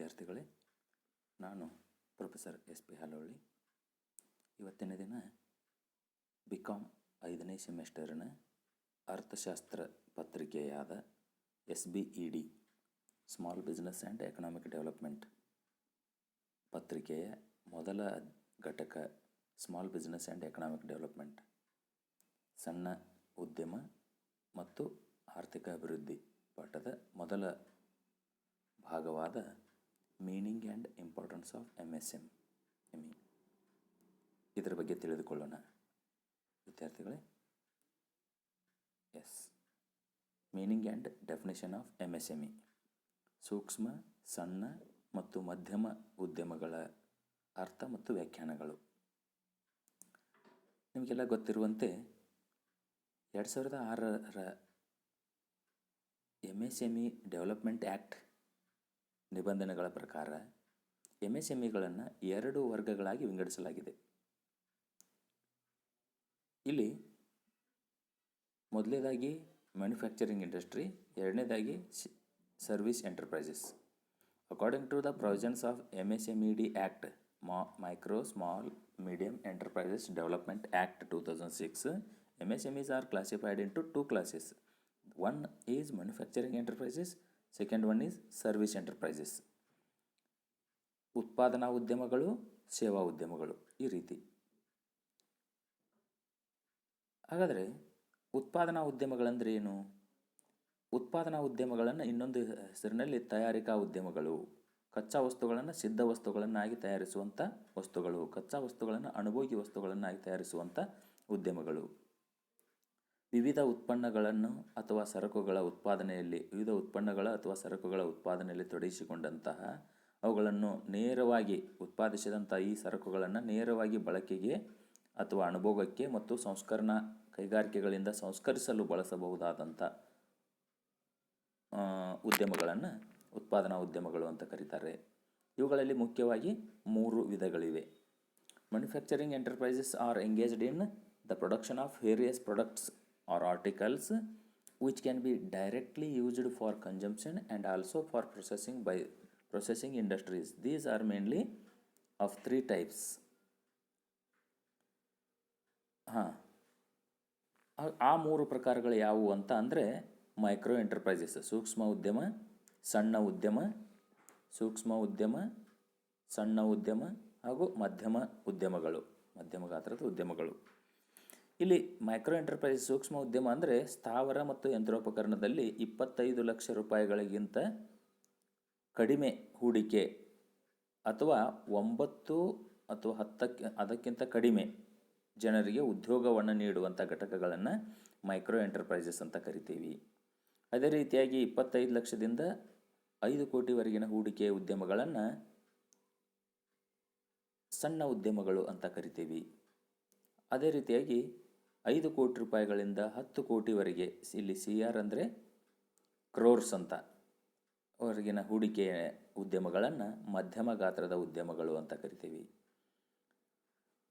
ವಿದ್ಯಾರ್ಥಿಗಳೇ, ನಾನು professor S P ಹಾಲೋಳಿ ಇವತ್ತಿನ ದಿನ ಬಿ ಕಾಮ್ ಐದನೇ ಸೆಮಿಸ್ಟರ್ನ ಅರ್ಥಶಾಸ್ತ್ರ ಪತ್ರಿಕೆಯಾದ S B E D small business and economic development ಪತ್ರಿಕೆಯ ಮೊದಲ ಘಟಕ small business and economic development ಸಣ್ಣ ಉದ್ಯಮ ಮತ್ತು ಆರ್ಥಿಕ ಅಭಿವೃದ್ಧಿ ಪಾಠದ ಮೊದಲ ಭಾಗವಾದ meaning and importance of M S M M E ಇದರ ಬಗ್ಗೆ ತಿಳಿದುಕೊಳ್ಳೋಣ. ವಿದ್ಯಾರ್ಥಿಗಳೇ yes meaning and definition of M S M E ಸೂಕ್ಷ್ಮ, ಸಣ್ಣ ಮತ್ತು ಮಧ್ಯಮ ಉದ್ಯಮಗಳ ಅರ್ಥ ಮತ್ತು ವ್ಯಾಖ್ಯಾನಗಳು. ನಿಮಗೆಲ್ಲ ಗೊತ್ತಿರುವಂತೆ ಎರಡು ಸಾವಿರದ ಆರರ M S M E development act ನಿಬಂಧನೆಗಳ ಪ್ರಕಾರ ಎಂ ಎಸ್ ಎಂ ಇಗಳನ್ನು ಎರಡು ವರ್ಗಗಳಾಗಿ ವಿಂಗಡಿಸಲಾಗಿದೆ. ಇಲ್ಲಿ ಮೊದಲನೇದಾಗಿ ಮ್ಯಾನುಫ್ಯಾಕ್ಚರಿಂಗ್ ಇಂಡಸ್ಟ್ರಿ, ಎರಡನೇದಾಗಿ service enterprises. According to the provisions of M S M E D act ಮಾ, micro, small, medium enterprises development act two thousand six M S M is are classified into two classes. One is manufacturing enterprises second one is service enterprises ಉತ್ಪಾದನಾ ಉದ್ಯಮಗಳು, ಸೇವಾ ಉದ್ಯಮಗಳು ಈ ರೀತಿ. ಹಾಗಾದರೆ ಉತ್ಪಾದನಾ ಉದ್ಯಮಗಳಂದ್ರೆ ಏನು? ಉತ್ಪಾದನಾ ಉದ್ಯಮಗಳನ್ನು ಇನ್ನೊಂದು ಹೆಸರಿನಲ್ಲಿ ತಯಾರಿಕಾ ಉದ್ಯಮಗಳು, ಕಚ್ಚಾ ವಸ್ತುಗಳನ್ನು ಸಿದ್ಧ ವಸ್ತುಗಳನ್ನಾಗಿ ತಯಾರಿಸುವಂಥ ವಸ್ತುಗಳು, ಕಚ್ಚಾ ವಸ್ತುಗಳನ್ನು ಅನುಭೋಗಿ ವಸ್ತುಗಳನ್ನಾಗಿ ತಯಾರಿಸುವಂಥ ಉದ್ಯಮಗಳು. ವಿವಿಧ ಉತ್ಪನ್ನಗಳನ್ನು ಅಥವಾ ಸರಕುಗಳ ಉತ್ಪಾದನೆಯಲ್ಲಿ, ವಿವಿಧ ಉತ್ಪನ್ನಗಳ ಅಥವಾ ಸರಕುಗಳ ಉತ್ಪಾದನೆಯಲ್ಲಿ ತೊಡಗಿಸಿಕೊಂಡಂತಹ ಅವುಗಳನ್ನು ನೇರವಾಗಿ ಉತ್ಪಾದಿಸಿದಂಥ ಈ ಸರಕುಗಳನ್ನು ನೇರವಾಗಿ ಬಳಕೆಗೆ ಅಥವಾ ಅನುಭೋಗಕ್ಕೆ ಮತ್ತು ಸಂಸ್ಕರಣಾ ಕೈಗಾರಿಕೆಗಳಿಂದ ಸಂಸ್ಕರಿಸಲು ಬಳಸಬಹುದಾದಂಥ ಉದ್ಯಮಗಳನ್ನು ಉತ್ಪಾದನಾ ಉದ್ಯಮಗಳು ಅಂತ ಕರೀತಾರೆ. ಇವುಗಳಲ್ಲಿ ಮುಖ್ಯವಾಗಿ ಮೂರು ವಿಧಗಳಿವೆ. Manufacturing enterprises are engaged in the production of various products or articles which can be directly used for consumption and also for processing by processing industries these are mainly of three types ಹಾಂ. ಆ ಮೂರು ಪ್ರಕಾರಗಳು ಯಾವುವು ಅಂತ ಅಂದರೆ micro enterprises ಸೂಕ್ಷ್ಮ ಉದ್ಯಮ, ಸಣ್ಣ ಉದ್ಯಮ, ಸೂಕ್ಷ್ಮ ಉದ್ಯಮ, ಸಣ್ಣ ಉದ್ಯಮ ಹಾಗೂ ಮಧ್ಯಮ ಉದ್ಯಮಗಳು ಮಧ್ಯಮ ಗಾತ್ರದ ಉದ್ಯಮಗಳು. ಇಲ್ಲಿ ಮೈಕ್ರೋ ಎಂಟರ್ಪ್ರೈಸ್ ಸೂಕ್ಷ್ಮ ಉದ್ಯಮ ಅಂದರೆ ಸ್ಥಾವರ ಮತ್ತು ಯಂತ್ರೋಪಕರಣದಲ್ಲಿ ಇಪ್ಪತ್ತೈದು ಲಕ್ಷ ರೂಪಾಯಿಗಳಿಗಿಂತ ಕಡಿಮೆ ಹೂಡಿಕೆ ಅಥವಾ ಒಂಬತ್ತು ಅಥವಾ ಹತ್ತಕ್ಕೆ, ಅದಕ್ಕಿಂತ ಕಡಿಮೆ ಜನರಿಗೆ ಉದ್ಯೋಗವನ್ನು ನೀಡುವಂಥ ಘಟಕಗಳನ್ನು ಮೈಕ್ರೋ ಎಂಟರ್ಪ್ರೈಸಸ್ ಅಂತ ಕರಿತೀವಿ. ಅದೇ ರೀತಿಯಾಗಿ ಇಪ್ಪತ್ತೈದು ಲಕ್ಷದಿಂದ ಐದು ಕೋಟಿವರೆಗಿನ ಹೂಡಿಕೆ ಉದ್ಯಮಗಳನ್ನು ಸಣ್ಣ ಉದ್ಯಮಗಳು ಅಂತ ಕರಿತೀವಿ. ಅದೇ ರೀತಿಯಾಗಿ ಐದು ಕೋಟಿ ರೂಪಾಯಿಗಳಿಂದ ಹತ್ತು ಕೋಟಿವರೆಗೆ ಇಲ್ಲಿ ಸಿ ಆರ್ ಅಂದರೆ ಕ್ರೋರ್ಸ್ ಅಂತ ಹೊರಗಿನ ಹೂಡಿಕೆ ಉದ್ಯಮಗಳನ್ನು ಮಧ್ಯಮ ಗಾತ್ರದ ಉದ್ಯಮಗಳು ಅಂತ ಕರಿತೀವಿ.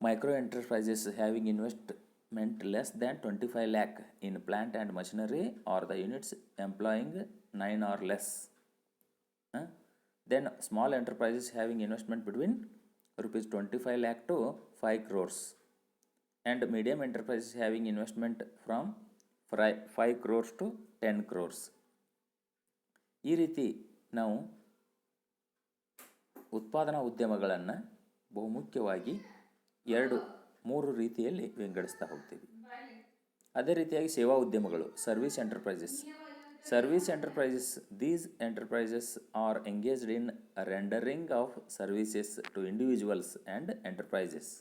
Micro enterprises having investment less than twenty five lakh in plant and machinery or the units employing nine or less then small enterprises having investment between rupees 25 lakh to 5 crores. And medium enterprises having investment from 5 crores to 10 crores. ಈ ರೀತಿ ನಾವು ಉತ್ಪಾದನಾ ಉದ್ಯಮಗಳನ್ನು ಬಹುಮುಖ್ಯವಾಗಿ ಎರಡು, ಮೂರು ರೀತಿಯಲ್ಲಿ ವಿಂಗಡಿಸ್ತಾ ಹೋಗ್ತೀವಿ. ಅದೇ ರೀತಿಯಾಗಿ ಸೇವಾ ಉದ್ಯಮಗಳು service enterprises service enterprises these enterprises are engaged in rendering of services to individuals and enterprises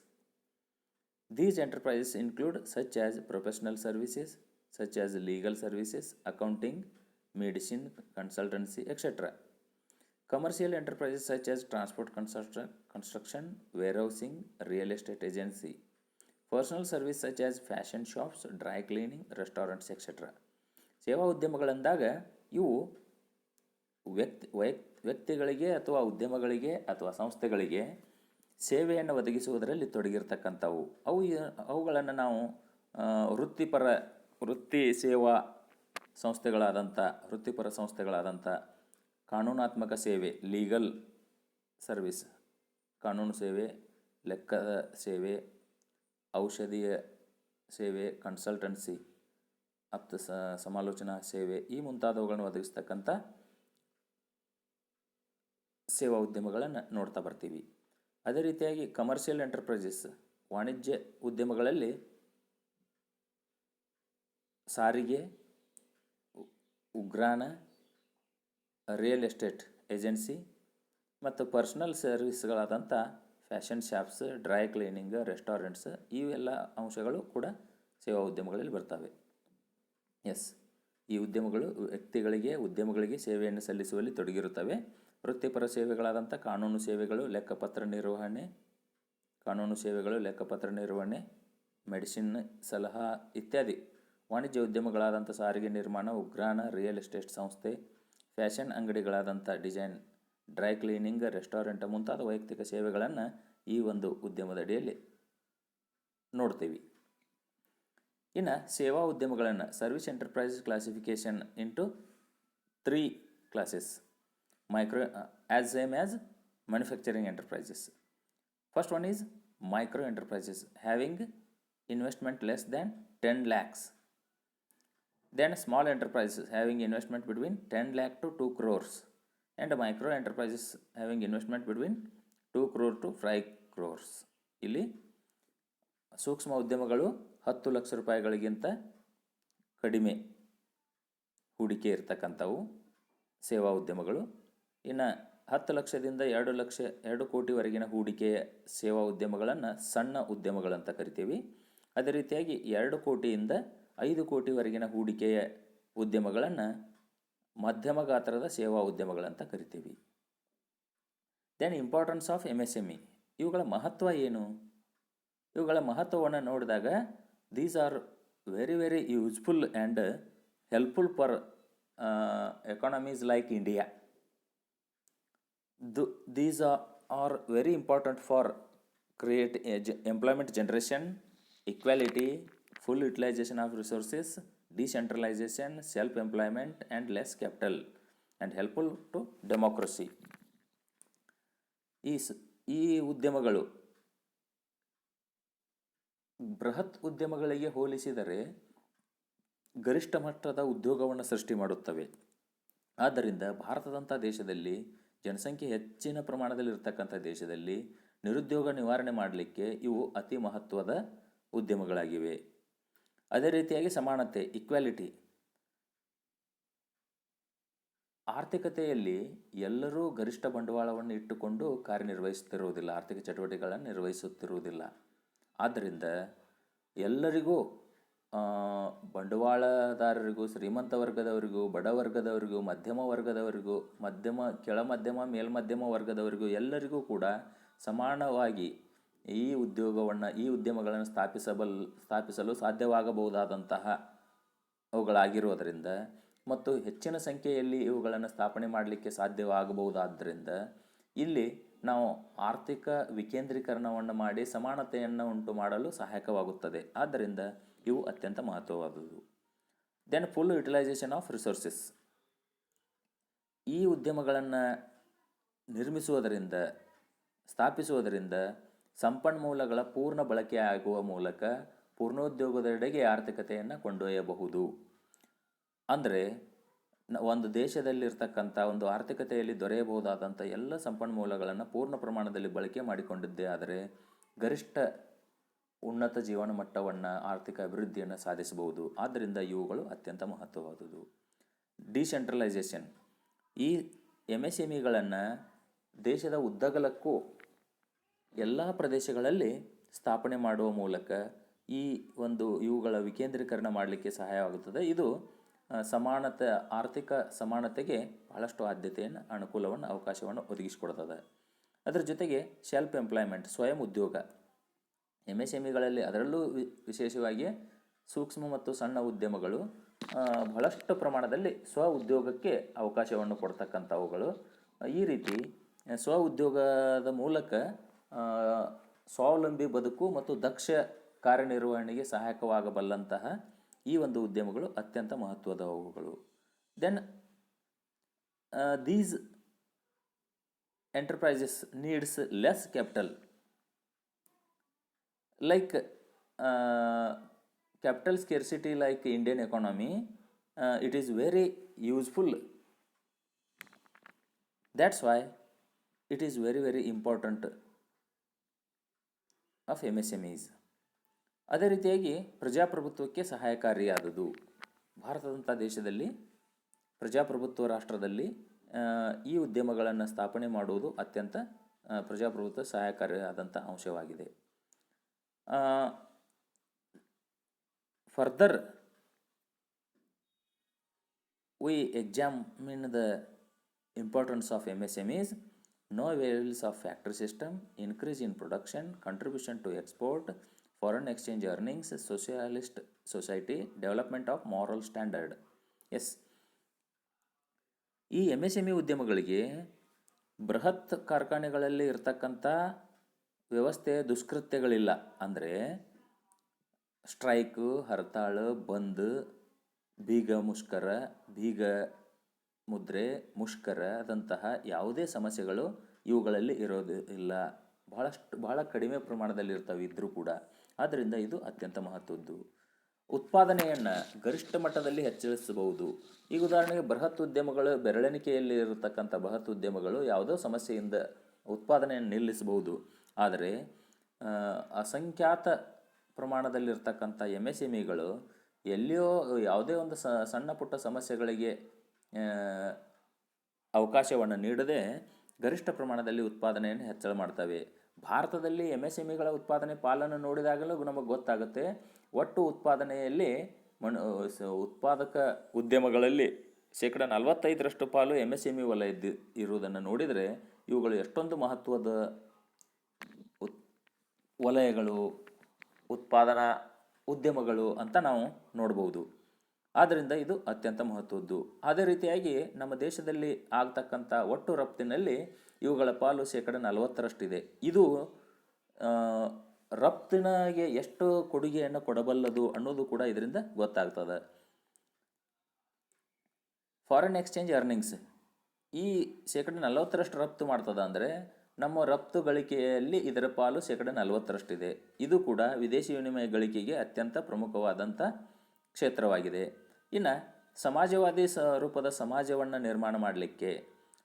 these enterprises include such as professional services such as legal services accounting medicine consultancy etcetera commercial enterprises such as transport construction construction warehousing real estate agency personal service such as fashion shops dry cleaning restaurants etcetera ಸೇವಾ ಉದ್ಯಮಗಳಂದಾಗ ಇವು ವ್ಯಕ್ತಿ, ವೈಕ್, ವ್ಯಕ್ತಿಗಳಿಗೆ ಅಥವಾ ಉದ್ಯಮಗಳಿಗೆ ಅಥವಾ ಸಂಸ್ಥೆಗಳಿಗೆ ಸೇವೆಯನ್ನು ಒದಗಿಸುವುದರಲ್ಲಿ ತೊಡಗಿರ್ತಕ್ಕಂಥವು. ಅವು ಅವುಗಳನ್ನು ನಾವು ವೃತ್ತಿಪರ, ವೃತ್ತಿ ಸೇವಾ ಸಂಸ್ಥೆಗಳಾದಂಥ, ವೃತ್ತಿಪರ ಸಂಸ್ಥೆಗಳಾದಂಥ ಕಾನೂನಾತ್ಮಕ ಸೇವೆ, ಲೀಗಲ್ ಸರ್ವಿಸ್, ಕಾನೂನು ಸೇವೆ ಲೆಕ್ಕದ ಸೇವೆ, ಔಷಧೀಯ ಸೇವೆ, ಕನ್ಸಲ್ಟೆನ್ಸಿ ಆಪ್ತ ಸಮಾಲೋಚನಾ ಸೇವೆ ಈ ಮುಂತಾದವುಗಳನ್ನು ಒದಗಿಸ್ತಕ್ಕಂಥ ಸೇವಾ ಉದ್ಯಮಗಳನ್ನು ನೋಡ್ತಾ ಬರ್ತೀವಿ. ಅದೇ ರೀತಿಯಾಗಿ ಕಮರ್ಷಿಯಲ್ ಎಂಟರ್ಪ್ರೈಸಸ್ ವಾಣಿಜ್ಯ ಉದ್ಯಮಗಳಲ್ಲಿ ಸಾರಿಗೆ, ಉಗ್ರಾಣ ರಿಯಲ್ ಎಸ್ಟೇಟ್ ಏಜೆನ್ಸಿ ಮತ್ತು personal ಸರ್ವಿಸ್ಗಳಾದಂಥ fashion shops dry cleaning restaurants ಇವೆಲ್ಲ ಅಂಶಗಳು ಕೂಡ ಸೇವಾ ಉದ್ಯಮಗಳಲ್ಲಿ ಬರ್ತವೆ. ಎಸ್ ಈ ಉದ್ಯಮಗಳು ವ್ಯಕ್ತಿಗಳಿಗೆ, ಉದ್ಯಮಗಳಿಗೆ ಸೇವೆಯನ್ನು ಸಲ್ಲಿಸುವಲ್ಲಿ ತೊಡಗಿರುತ್ತವೆ. ವೃತ್ತಿಪರ ಸೇವೆಗಳಾದಂಥ ಕಾನೂನು ಸೇವೆಗಳು, ಲೆಕ್ಕಪತ್ರ ನಿರ್ವಹಣೆ, ಕಾನೂನು ಸೇವೆಗಳು, ಲೆಕ್ಕಪತ್ರ ನಿರ್ವಹಣೆ, ಮೆಡಿಸಿನ್ ಸಲಹಾ ಇತ್ಯಾದಿ. ವಾಣಿಜ್ಯ ಉದ್ಯಮಗಳಾದಂಥ ಸಾರಿಗೆ ನಿರ್ಮಾಣ, ಉಗ್ರಾಣ, ರಿಯಲ್ ಎಸ್ಟೇಟ್ ಸಂಸ್ಥೆ, ಫ್ಯಾಷನ್ ಅಂಗಡಿಗಳಾದಂಥ ಡಿಸೈನ್, ಡ್ರೈ ಕ್ಲೀನಿಂಗ್, ರೆಸ್ಟೋರೆಂಟ್ ಮುಂತಾದ ವೈಯಕ್ತಿಕ ಸೇವೆಗಳನ್ನು ಈ ಒಂದು ಉದ್ಯಮದಡಿಯಲ್ಲಿ ನೋಡ್ತೀವಿ. ಇನ್ನು ಸೇವಾ ಉದ್ಯಮಗಳನ್ನು, service enterprises classification into three classes. Micro as same as manufacturing enterprises first one is micro enterprises having investment less than ten lakhs then small enterprises having investment between ten lakh to two crores and micro enterprises having investment between two crore to five crores ಇಲ್ಲಿ ಸೂಕ್ಷ್ಮ ಉದ್ಯಮಗಳು ಹತ್ತು ಲಕ್ಷ ರೂಪಾಯಿಗಳಿಗಿಂತ ಕಡಿಮೆ ಹೂಡಿಕೆ ಇರ್ತಕ್ಕಂಥವು ಸೇವಾ ಉದ್ಯಮಗಳು. ಇನ್ನು ಹತ್ತು ಲಕ್ಷದಿಂದ ಎರಡು ಲಕ್ಷ, ಎರಡು ಕೋಟಿವರೆಗಿನ ಹೂಡಿಕೆಯ ಸೇವಾ ಉದ್ಯಮಗಳನ್ನು ಸಣ್ಣ ಉದ್ಯಮಗಳಂತ ಕರಿತೀವಿ. ಅದೇ ರೀತಿಯಾಗಿ ಎರಡು ಕೋಟಿಯಿಂದ ಐದು ಕೋಟಿವರೆಗಿನ ಹೂಡಿಕೆಯ ಉದ್ಯಮಗಳನ್ನು ಮಧ್ಯಮ ಗಾತ್ರದ ಸೇವಾ ಉದ್ಯಮಗಳಂತ ಕರಿತೀವಿ. Then importance of M S M E ಇವುಗಳ ಮಹತ್ವ ಏನು? ಇವುಗಳ ಮಹತ್ವವನ್ನು ನೋಡಿದಾಗ these are very very useful and helpful for economies like India th- these are, are very important for create a employment generation equality full utilization of resources decentralization self employment and less capital and helpful to democracy ಈ ಸ ಈ ಉದ್ಯಮಗಳು ಬೃಹತ್ ಉದ್ಯಮಗಳಿಗೆ ಹೋಲಿಸಿದರೆ ಗರಿಷ್ಠ ಮಟ್ಟದ ಉದ್ಯೋಗವನ್ನು ಸೃಷ್ಟಿ ಮಾಡುತ್ತವೆ ಆದ್ದರಿಂದ ಭಾರತದಂಥ ದೇಶದಲ್ಲಿ ಜನಸಂಖ್ಯೆ ಹೆಚ್ಚಿನ ಪ್ರಮಾಣದಲ್ಲಿ ಇರತಕ್ಕಂಥ ದೇಶದಲ್ಲಿ ನಿರುದ್ಯೋಗ ನಿವಾರಣೆ ಮಾಡಲಿಕ್ಕೆ ಇವು ಅತಿ ಮಹತ್ವದ ಉದ್ಯಮಗಳಾಗಿವೆ. ಅದೇ ರೀತಿಯಾಗಿ ಸಮಾನತೆ ಇಕ್ವಾಲಿಟಿ ಆರ್ಥಿಕತೆಯಲ್ಲಿ ಎಲ್ಲರೂ ಗರಿಷ್ಠ ಬಂಡವಾಳವನ್ನು ಇಟ್ಟುಕೊಂಡು ಕಾರ್ಯನಿರ್ವಹಿಸುತ್ತಿರುವುದಿಲ್ಲ, ಆರ್ಥಿಕ ಚಟುವಟಿಕೆಗಳನ್ನು ನಿರ್ವಹಿಸುತ್ತಿರುವುದಿಲ್ಲ. ಆದ್ದರಿಂದ ಎಲ್ಲರಿಗೂ ಬಂಡವಾಳದಾರರಿಗೂ, ಶ್ರೀಮಂತ ವರ್ಗದವರಿಗೂ, ಬಡ ವರ್ಗದವರಿಗೂ, ಮಧ್ಯಮ ವರ್ಗದವರಿಗೂ, ಮಧ್ಯಮ, ಕೆಳ ಮಧ್ಯಮ ಮೇಲ್ಮಧ್ಯಮ ವರ್ಗದವರಿಗೂ ಎಲ್ಲರಿಗೂ ಕೂಡ ಸಮಾನವಾಗಿ ಈ ಉದ್ಯೋಗವನ್ನು, ಈ ಉದ್ಯಮಗಳನ್ನು ಸ್ಥಾಪಿಸಬಲ್, ಸ್ಥಾಪಿಸಲು ಸಾಧ್ಯವಾಗಬಹುದಾದಂತಹ ಅವುಗಳಾಗಿರೋದರಿಂದ ಮತ್ತು ಹೆಚ್ಚಿನ ಸಂಖ್ಯೆಯಲ್ಲಿ ಇವುಗಳನ್ನು ಸ್ಥಾಪನೆ ಮಾಡಲಿಕ್ಕೆ ಸಾಧ್ಯವಾಗಬಹುದಾದ್ದರಿಂದ ಇಲ್ಲಿ ನಾವು ಆರ್ಥಿಕ ವಿಕೇಂದ್ರೀಕರಣವನ್ನು ಮಾಡಿ ಸಮಾನತೆಯನ್ನು ಉಂಟು ಮಾಡಲು ಸಹಾಯಕವಾಗುತ್ತದೆ. ಆದ್ದರಿಂದ ಇವು ಅತ್ಯಂತ ಮಹತ್ವವಾದುದು then full utilisation of resources ಈ ಉದ್ಯಮಗಳನ್ನು ನಿರ್ಮಿಸುವುದರಿಂದ, ಸ್ಥಾಪಿಸುವುದರಿಂದ ಸಂಪನ್ಮೂಲಗಳ ಪೂರ್ಣ ಬಳಕೆ ಆಗುವ ಮೂಲಕ ಪೂರ್ಣೋದ್ಯೋಗದೆಡೆಗೆ ಆರ್ಥಿಕತೆಯನ್ನು ಕೊಂಡೊಯ್ಯಬಹುದು. ಅಂದರೆ ಒಂದು ದೇಶದಲ್ಲಿರ್ತಕ್ಕಂಥ ಒಂದು ಆರ್ಥಿಕತೆಯಲ್ಲಿ ದೊರೆಯಬಹುದಾದಂಥ ಎಲ್ಲ ಸಂಪನ್ಮೂಲಗಳನ್ನು ಪೂರ್ಣ ಪ್ರಮಾಣದಲ್ಲಿ ಬಳಕೆ ಮಾಡಿಕೊಂಡಿದ್ದೇ ಆದರೆ, ಗರಿಷ್ಠ ಉನ್ನತ ಜೀವನ ಮಟ್ಟವನ್ನು ಆರ್ಥಿಕ ಅಭಿವೃದ್ಧಿಯನ್ನು ಸಾಧಿಸಬಹುದು. ಆದ್ದರಿಂದ ಇವುಗಳು ಅತ್ಯಂತ ಮಹತ್ವವಾದುದು ಡಿಸೆಂಟ್ರಲೈಸೇಷನ್. ಈ ಎಂ ಎಸ್ ಎಂ ಇಗಳನ್ನು ದೇಶದ ಉದ್ದಗಲಕ್ಕೂ ಎಲ್ಲ ಪ್ರದೇಶಗಳಲ್ಲಿ ಸ್ಥಾಪನೆ ಮಾಡುವ ಮೂಲಕ ಈ ಒಂದು ಇವುಗಳ ವಿಕೇಂದ್ರೀಕರಣ ಮಾಡಲಿಕ್ಕೆ ಸಹಾಯವಾಗುತ್ತದೆ. ಇದು ಸಮಾನತೆ, ಆರ್ಥಿಕ ಸಮಾನತೆಗೆ ಬಹಳಷ್ಟು ಆದ್ಯತೆಯನ್ನು, ಅನುಕೂಲವನ್ನು, ಅವಕಾಶವನ್ನು ಒದಗಿಸಿಕೊಡ್ತದೆ. ಅದರ ಜೊತೆಗೆ ಸೆಲ್ಫ್ ಎಂಪ್ಲಾಯ್ಮೆಂಟ್ ಸ್ವಯಂ ಉದ್ಯೋಗ. ಎಂ ಎಸ್ ಎಂ ಇಗಳಲ್ಲಿ ಅದರಲ್ಲೂ ವಿಶೇಷವಾಗಿ ಸೂಕ್ಷ್ಮ ಮತ್ತು ಸಣ್ಣ ಉದ್ಯಮಗಳು ಬಹಳಷ್ಟು ಪ್ರಮಾಣದಲ್ಲಿ ಸ್ವ ಉದ್ಯೋಗಕ್ಕೆ ಅವಕಾಶವನ್ನು ಕೊಡ್ತಕ್ಕಂಥವುಗಳು. ಈ ರೀತಿ ಸ್ವ ಉದ್ಯೋಗದ ಮೂಲಕ ಸ್ವಾವಲಂಬಿ ಬದುಕು ಮತ್ತು ದಕ್ಷ ಕಾರ್ಯನಿರ್ವಹಣೆಗೆ ಸಹಾಯಕವಾಗಬಲ್ಲಂತಹ ಈ ಒಂದು ಉದ್ಯಮಗಳು ಅತ್ಯಂತ ಮಹತ್ವದವುಗಳು then these enterprises needs less capital. Like uh, capital scarcity like indian economy uh, it is very useful. That's why very very important of M S M E is ರೀತಿಯಾಗಿ ಪ್ರಜಾಪ್ರಭುತ್ವಕ್ಕೆ ಸಹಾಯಕಾರಿಯಾದುದು ಭಾರತದಂಥ ದೇಶದಲ್ಲಿ ಪ್ರಜಾಪ್ರಭುತ್ವ ರಾಷ್ಟ್ರದಲ್ಲಿ ಈ ಉದ್ಯಮಗಳನ್ನು ಸ್ಥಾಪನೆ ಮಾಡುವುದು ಅತ್ಯಂತ ಪ್ರಜಾಪ್ರಭುತ್ವ ಸಹಾಯಕಾರಿಯಾದಂಥ ಅಂಶವಾಗಿದೆ. Further we exam in the importance of M S M E is ವೇಬಲ್ಸ್ of factory system increase in production contribution to export foreign exchange earnings socialist society development of moral standard S ಈ M S M E ಉದ್ಯಮಗಳಿಗೆ ಬೃಹತ್ ಕಾರ್ಖಾನೆಗಳಲ್ಲಿ ಇರತಕ್ಕಂಥ ವ್ಯವಸ್ಥೆ ದುಷ್ಕೃತ್ಯಗಳಿಲ್ಲ ಅಂದರೆ strike, ಹರ್ತಾಳು, ಬಂದ್ ಬೀಗ ಮುಷ್ಕರ ಬೀಗ ಮುದ್ರೆ, ಮುಷ್ಕರ ಆದಂತಹ ಯಾವುದೇ ಸಮಸ್ಯೆಗಳು ಇವುಗಳಲ್ಲಿ ಇರೋದು ಇಲ್ಲ. ಬಹಳಷ್ಟು, ಬಹಳ ಕಡಿಮೆ ಪ್ರಮಾಣದಲ್ಲಿ ಇರ್ತವೆ ಇದ್ದರೂ ಕೂಡ. ಆದ್ದರಿಂದ ಇದು ಅತ್ಯಂತ ಮಹತ್ವದ್ದು. ಉತ್ಪಾದನೆಯನ್ನು ಗರಿಷ್ಠ ಮಟ್ಟದಲ್ಲಿ ಹೆಚ್ಚಿಸಬಹುದು. ಈಗ ಉದಾಹರಣೆಗೆ ಬೃಹತ್ ಉದ್ಯಮಗಳು, ಬೆರಳೆಣಿಕೆಯಲ್ಲಿ ಇರತಕ್ಕಂಥ ಬೃಹತ್ ಉದ್ಯಮಗಳು ಯಾವುದೋ ಸಮಸ್ಯೆಯಿಂದ ಉತ್ಪಾದನೆಯನ್ನು ನಿಲ್ಲಿಸಬಹುದು. ಆದರೆ ಅಸಂಖ್ಯಾತ ಪ್ರಮಾಣದಲ್ಲಿರ್ತಕ್ಕಂಥ ಎಂ ಎಸ್ ಎಂ ಇಗಳು ಎಲ್ಲಿಯೋ ಯಾವುದೇ ಒಂದು ಸಣ್ಣ ಪುಟ್ಟ ಸಮಸ್ಯೆಗಳಿಗೆ ಅವಕಾಶವನ್ನು ನೀಡದೆ ಗರಿಷ್ಠ ಪ್ರಮಾಣದಲ್ಲಿ ಉತ್ಪಾದನೆಯನ್ನು ಹೆಚ್ಚಳ ಮಾಡ್ತವೆ. ಭಾರತದಲ್ಲಿ ಎಂ ಎಸ್ ಎಂ ಇಗಳ ಉತ್ಪಾದನೆ ಪಾಲನ್ನು ನೋಡಿದಾಗಲೂ ನಮಗೆ ಗೊತ್ತಾಗುತ್ತೆ. ಒಟ್ಟು ಉತ್ಪಾದನೆಯಲ್ಲಿ ಮಣ್, ಸ- ಉತ್ಪಾದಕ ಉದ್ಯಮಗಳಲ್ಲಿ ಶೇಕಡ ನಲವತ್ತೈದರಷ್ಟು ಪಾಲು ಎಂ ಎಸ್ ಎಂ ಇ ವಲಯದ್ದು ಇರುವುದನ್ನು ನೋಡಿದರೆ ಇವುಗಳು ಎಷ್ಟೊಂದು ಮಹತ್ವದ ವಲಯಗಳು, ಉತ್ಪಾದನಾ ಉದ್ಯಮಗಳು ಅಂತ ನಾವು ನೋಡ್ಬೋದು. ಆದ್ದರಿಂದ ಇದು ಅತ್ಯಂತ ಮಹತ್ವದ್ದು. ಅದೇ ರೀತಿಯಾಗಿ ನಮ್ಮ ದೇಶದಲ್ಲಿ ಆಗ್ತಕ್ಕಂಥ ಒಟ್ಟು ರಫ್ತಿನಲ್ಲಿ ಇವುಗಳ ಪಾಲು ಶೇಕಡ ನಲವತ್ತರಷ್ಟಿದೆ. ಇದು ರಫ್ತಿನಗೆ ಎಷ್ಟು ಕೊಡುಗೆಯನ್ನು ಕೊಡಬಲ್ಲದು ಅನ್ನೋದು ಕೂಡ ಇದರಿಂದ ಗೊತ್ತಾಗ್ತದೆ. ಫಾರಿನ್ ಎಕ್ಸ್ಚೇಂಜ್ ಅರ್ನಿಂಗ್ಸ್ ಈ ಶೇಕಡ ನಲವತ್ತರಷ್ಟು ರಫ್ತು ಮಾಡ್ತದೆ ಅಂದರೆ ನಮ್ಮ ರಫ್ತು ಗಳಿಕೆಯಲ್ಲಿ ಇದರ ಪಾಲು ಶೇಕಡ ನಲವತ್ತರಷ್ಟಿದೆ. ಇದು ಕೂಡ ವಿದೇಶಿ ವಿನಿಮಯ ಗಳಿಕೆಗೆ ಅತ್ಯಂತ ಪ್ರಮುಖವಾದಂಥ ಕ್ಷೇತ್ರವಾಗಿದೆ. ಇನ್ನು ಸಮಾಜವಾದಿ ಸ್ವರೂಪದ ಸಮಾಜವನ್ನು ನಿರ್ಮಾಣ ಮಾಡಲಿಕ್ಕೆ,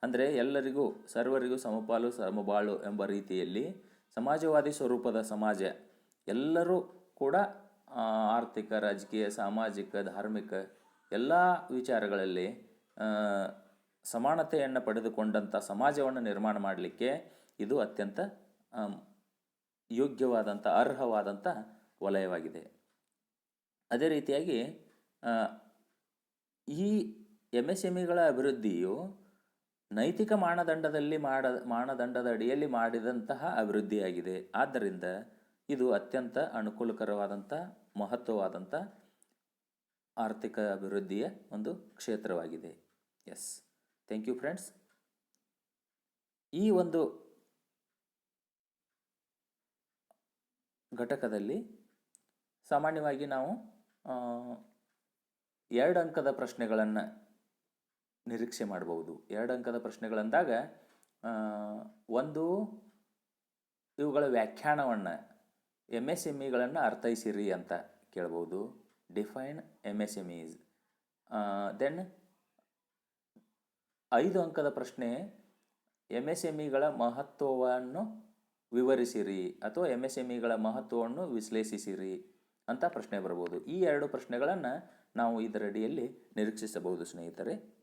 ಅಂದರೆ ಎಲ್ಲರಿಗೂ, ಸರ್ವರಿಗೂ ಸಮಪಾಲು, ಸಮಬಾಳು ಎಂಬ ರೀತಿಯಲ್ಲಿ ಸಮಾಜವಾದಿ ಸ್ವರೂಪದ ಸಮಾಜ, ಎಲ್ಲರೂ ಕೂಡ ಆರ್ಥಿಕ, ರಾಜಕೀಯ, ಸಾಮಾಜಿಕ, ಧಾರ್ಮಿಕ ಎಲ್ಲ ವಿಚಾರಗಳಲ್ಲಿ ಸಮಾನತೆಯನ್ನು ಪಡೆದುಕೊಂಡಂಥ ಸಮಾಜವನ್ನು ನಿರ್ಮಾಣ ಮಾಡಲಿಕ್ಕೆ ಇದು ಅತ್ಯಂತ ಯೋಗ್ಯವಾದಂಥ ಅರ್ಹವಾದಂಥ ವಲಯವಾಗಿದೆ. ಅದೇ ರೀತಿಯಾಗಿ ಈ ಎಂ ಎಸ್ ಎಂ ಇಗಳ ಅಭಿವೃದ್ಧಿಯು ನೈತಿಕ ಮಾನದಂಡದಲ್ಲಿ ಮಾಡ, ಮಾನದಂಡದ ಅಡಿಯಲ್ಲಿ ಮಾಡಿದಂತಹ ಅಭಿವೃದ್ಧಿಯಾಗಿದೆ. ಆದ್ದರಿಂದ ಇದು ಅತ್ಯಂತ ಅನುಕೂಲಕರವಾದಂಥ ಮಹತ್ವವಾದಂಥ ಆರ್ಥಿಕ ಅಭಿವೃದ್ಧಿಯ ಒಂದು ಕ್ಷೇತ್ರವಾಗಿದೆ. ಎಸ್ ಥ್ಯಾಂಕ್ ಯು ಫ್ರೆಂಡ್ಸ್ ಈ ಒಂದು ಘಟಕದಲ್ಲಿ ಸಾಮಾನ್ಯವಾಗಿ ನಾವು ಎರಡು ಅಂಕದ ಪ್ರಶ್ನೆಗಳನ್ನು ನಿರೀಕ್ಷೆ ಮಾಡಬಹುದು ಎರಡು ಅಂಕದ ಪ್ರಶ್ನೆಗಳಂದಾಗ ಒಂದು, ಇವುಗಳ ವ್ಯಾಖ್ಯಾನವನ್ನು ಎಂ ಎಸ್ ಎಂ ಇಗಳನ್ನು ಅರ್ಥೈಸಿರಿ ಅಂತ ಕೇಳ್ಬೋದು. Define M S M E then ಐದು ಅಂಕದ ಪ್ರಶ್ನೆ ಎಂ ಎಸ್ ಎಂ ಇಗಳ ಮಹತ್ವವನ್ನು ವಿವರಿಸಿರಿ ಅಥವಾ ಎಂ ಎಸ್ ಎಂ ಇಗಳ ಮಹತ್ವವನ್ನು ವಿಶ್ಲೇಷಿಸಿರಿ ಅಂತ ಪ್ರಶ್ನೆ ಬರ್ಬೋದು. ಈ ಎರಡು ಪ್ರಶ್ನೆಗಳನ್ನು ನಾವು ಇದರಡಿಯಲ್ಲಿ ನಿರೀಕ್ಷಿಸಬಹುದು ಸ್ನೇಹಿತರೆ.